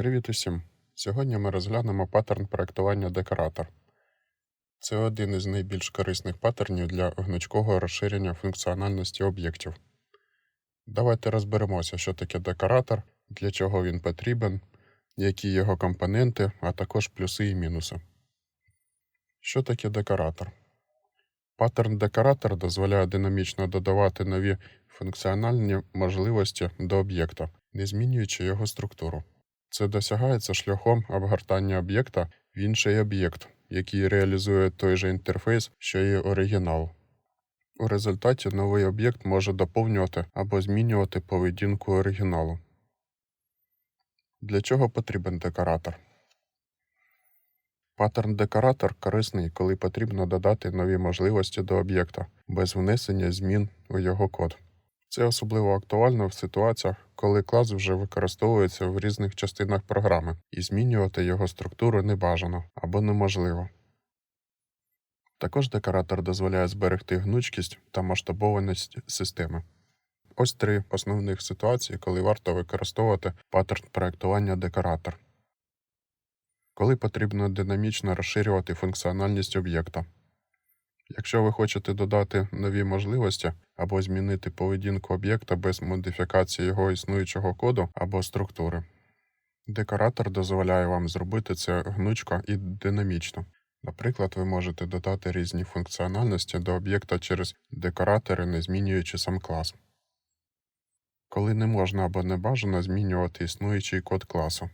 Привіт усім! Сьогодні ми розглянемо паттерн проектування декоратор. Це один із найбільш корисних паттернів для гнучкого розширення функціональності об'єктів. Давайте розберемося, що таке декоратор, для чого він потрібен, які його компоненти, а також плюси і мінуси. Що таке декоратор? Паттерн декоратор дозволяє динамічно додавати нові функціональні можливості до об'єкта, не змінюючи його структуру. Це досягається шляхом обгортання об'єкта в інший об'єкт, який реалізує той же інтерфейс, що і оригінал. У результаті новий об'єкт може доповнювати або змінювати поведінку оригіналу. Для чого потрібен декоратор? Паттерн декоратор корисний, коли потрібно додати нові можливості до об'єкта без внесення змін у його код. Це особливо актуально в ситуаціях, коли клас вже використовується в різних частинах програми, і змінювати його структуру не бажано або неможливо. Також декоратор дозволяє зберегти гнучкість та масштабованість системи. Ось три основних ситуації, коли варто використовувати паттерн проектування декоратор. Коли потрібно динамічно розширювати функціональність об'єкта. Якщо ви хочете додати нові можливості або змінити поведінку об'єкта без модифікації його існуючого коду або структури. Декоратор дозволяє вам зробити це гнучко і динамічно. Наприклад, ви можете додати різні функціональності до об'єкта через декоратори, не змінюючи сам клас. Коли не можна або не бажано змінювати існуючий код класу.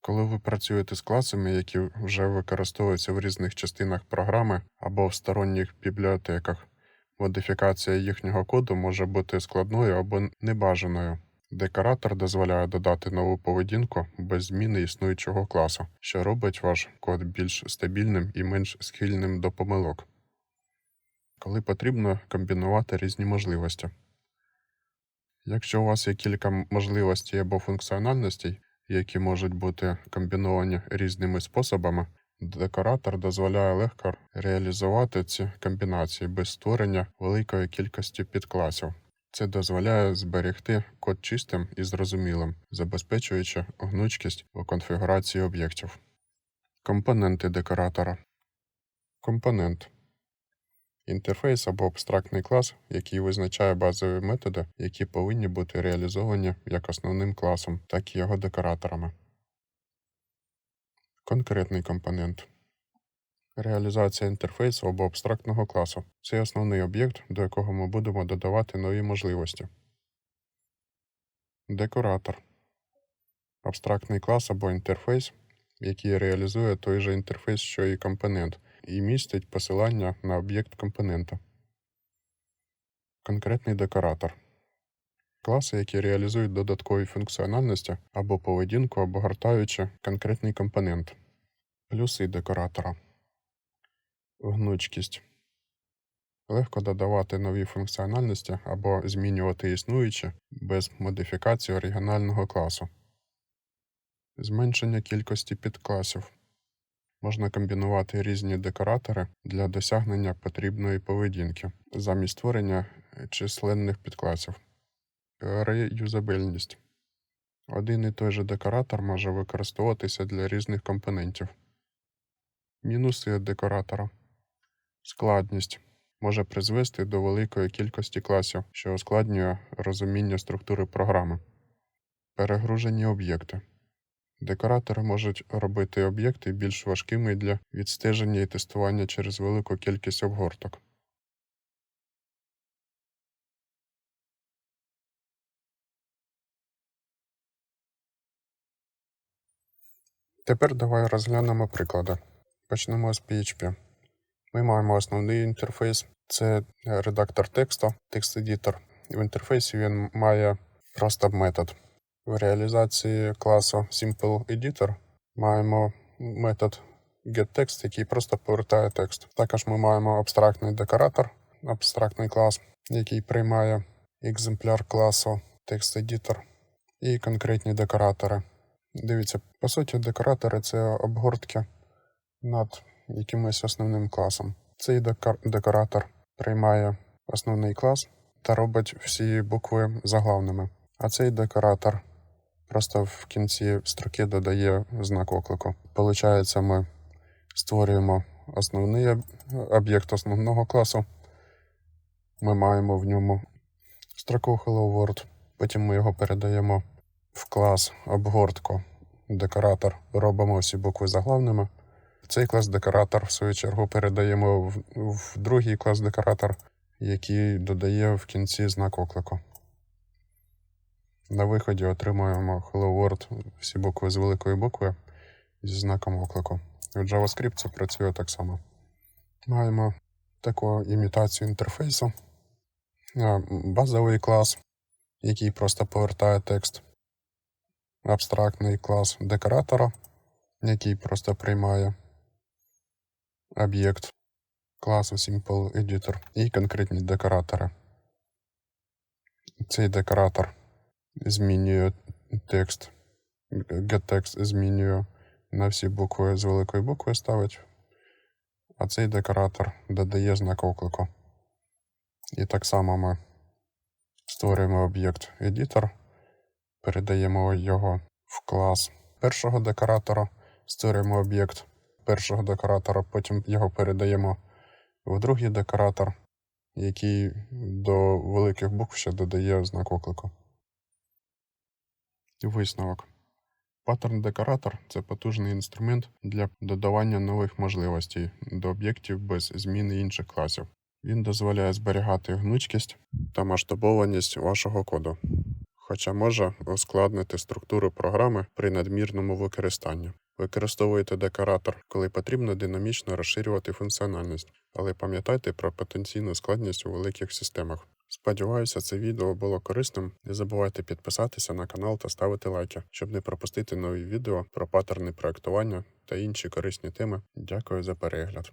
Коли ви працюєте з класами, які вже використовуються в різних частинах програми або в сторонніх бібліотеках, модифікація їхнього коду може бути складною або небажаною. Декоратор дозволяє додати нову поведінку без зміни існуючого класу, що робить ваш код більш стабільним і менш схильним до помилок. Коли потрібно комбінувати різні можливості. Якщо у вас є кілька можливостей або функціональностей, які можуть бути комбіновані різними способами, декоратор дозволяє легко реалізувати ці комбінації без створення великої кількості підкласів. Це дозволяє зберегти код чистим і зрозумілим, забезпечуючи гнучкість у конфігурації об'єктів. Компоненти декоратора. Компонент інтерфейс або абстрактний клас, який визначає базові методи, які повинні бути реалізовані як основним класом, так і його декораторами. Конкретний компонент. Реалізація інтерфейсу або абстрактного класу це основний об'єкт, до якого ми будемо додавати нові можливості. Декоратор абстрактний клас або інтерфейс, який реалізує той же інтерфейс, що і компонент, і містить посилання на об'єкт компонента. Конкретний декоратор класи, які реалізують додаткові функціональності або поведінку, обгортаючи конкретний компонент. Плюси декоратора. Гнучкість. Легко додавати нові функціональності або змінювати існуючі без модифікації оригінального класу. Зменшення кількості підкласів. Можна комбінувати різні декоратори для досягнення потрібної поведінки замість створення численних підкласів. Реюзабельність. Один і той же декоратор може використовуватися для різних компонентів. Мінуси декоратора. Складність може призвести до великої кількості класів, що ускладнює розуміння структури програми. Перегружені об'єкти. Декоратори можуть робити об'єкти більш важкими для відстеження і тестування через велику кількість обгорток. Тепер давай розглянемо приклади. Почнемо з PHP. Ми маємо основний інтерфейс це редактор тексту, текст-едітор. В інтерфейсі він має просто метод. В реалізації класу Simple Editor маємо метод getText, який просто повертає текст. Також ми маємо абстрактний декоратор, абстрактний клас, який приймає екземпляр класу TextEditor і конкретні декоратори. Дивіться, по суті, декоратори це обгортки над якимось основним класом. Цей декоратор приймає основний клас та робить всі букви заглавними. А цей декоратор просто в кінці строки додає знак оклику. Получається, ми створюємо основний об'єкт основного класу. Ми маємо в ньому строку Hello World. Потім ми його передаємо в клас обгортку, декоратор, робимо всі букви заглавними. Цей клас декоратор, в свою чергу, передаємо в, в другий клас декоратор, який додає в кінці знак оклику. На виході отримуємо Hello World всі букви з великої букви зі знаком оклику. В JavaScript це працює так само. Маємо таку імітацію інтерфейсу. Базовий клас, який просто повертає текст. Абстрактний клас декоратора, який просто приймає об'єкт класу Simple Editor і конкретні декоратори. Цей декоратор змінює текст. GetText змінює на всі букви з великої букви ставить, а цей декоратор додає знак оклику. І так само ми створюємо об'єкт Editor, передаємо його в клас першого декоратора, створюємо об'єкт першого декоратора, потім його передаємо в другий декоратор, який до великих букв ще додає знак оклику. Висновок. Паттерн-декоратор це потужний інструмент для додавання нових можливостей до об'єктів без зміни інших класів. Він дозволяє зберігати гнучкість та масштабованість вашого коду, хоча може ускладнити структуру програми при надмірному використанні. Використовуйте декоратор, коли потрібно динамічно розширювати функціональність, але пам'ятайте про потенційну складність у великих системах. Сподіваюся, це відео було корисним. Не забувайте підписатися на канал та ставити лайки, щоб не пропустити нові відео про паттерни проектування та інші корисні теми. Дякую за перегляд.